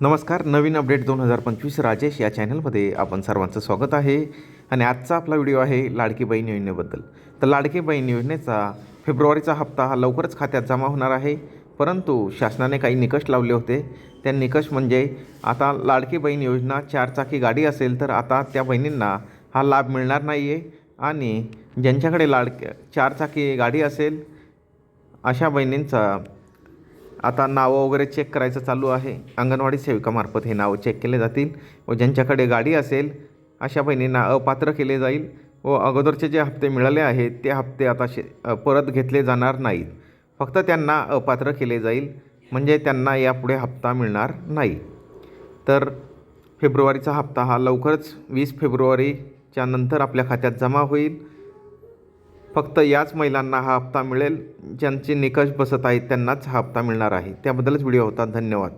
नमस्कार नवीन अपडेट दोन हजार पंचवीस राजेश या चॅनलमध्ये आपण सर्वांचं स्वागत आहे. आणि आजचा आपला व्हिडिओ आहे लाडकी बहीण योजनेबद्दल. तर लाडकी बहीण योजनेचा फेब्रुवारीचा हप्ता हा लवकरच खात्यात जमा होणार आहे. परंतु शासनाने काही निकष लावले होते. त्या निकष म्हणजे आता लाडकी बहीण योजना चारचाकी गाडी असेल तर आता त्या बहिणींना हा लाभ मिळणार नाही आहे आणि ज्यांच्याकडे लाडकी चारचाकी गाडी असेल अशा बहिणींचा आता नावं वगैरे चेक करायचं चालू आहे. अंगणवाडी सेविकामार्फत हे नावं चेक केले जातील व ज्यांच्याकडे गाडी असेल अशा बहिणींना अपात्र केले जाईल व अगोदरचे जे हप्ते मिळाले आहेत ते हप्ते आता शे परत घेतले जाणार नाहीत. फक्त त्यांना अपात्र केले जाईल म्हणजे त्यांना यापुढे हप्ता मिळणार नाही. तर फेब्रुवारीचा हप्ता हा लवकरच वीस फेब्रुवारीच्या नंतर आपल्या खात्यात जमा होईल. फक्त याच महिलांना हा हप्ता मिळेल ज्यांचे निकष बसत आहेत त्यांनाच हा हप्ता मिळणार आहे. त्याबद्दलच व्हिडिओ होता. धन्यवाद.